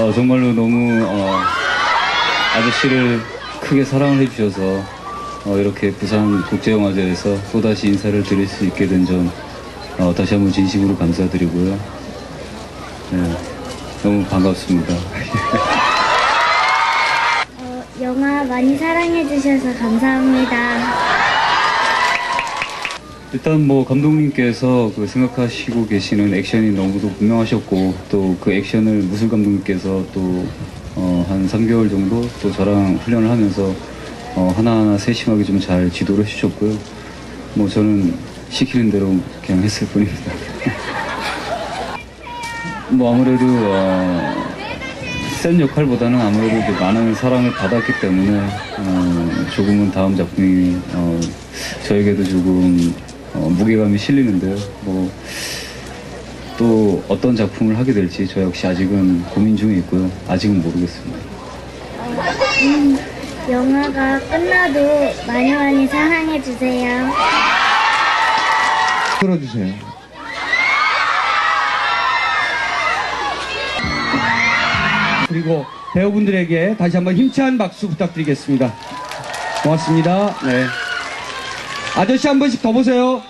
어, 정말로 너무 어, 아저씨를 크게 사랑을 해주셔서 어, 이렇게 부산 국제영화제에서 또다시 인사를 드릴 수 있게 된 점 어, 다시 한번 진심으로 감사드리고요. 네, 너무 반갑습니다. 어, 영화 많이 사랑해주셔서 감사합니다. 일단 뭐 감독님께서 그 생각하시고 계시는 액션이 너무도 분명하셨고 또 그 액션을 무술 감독님께서 또 어, 한 3개월 정도 또 저랑 훈련을 하면서 어, 하나하나 세심하게 좀 잘 지도를 해주셨고요. 뭐 저는 시키는 대로 그냥 했을 뿐입니다. 뭐 아무래도 어, 센 역할보다는 아무래도 많은 사랑을 받았기 때문에 어, 조금은 다음 작품이 어, 저에게도 조금 어, 무게감이 실리는데요. 뭐 또 어떤 작품을 하게 될지 저 역시 아직은 고민 중에 있고요. 아직은 모르겠습니다. 음, 영화가 끝나도 많이 많이 사랑해 주세요. 들어주세요. 그리고 배우분들에게 다시 한번 힘찬 박수 부탁드리겠습니다. 고맙습니다. 네. 아저씨 한 번씩 더 보세요.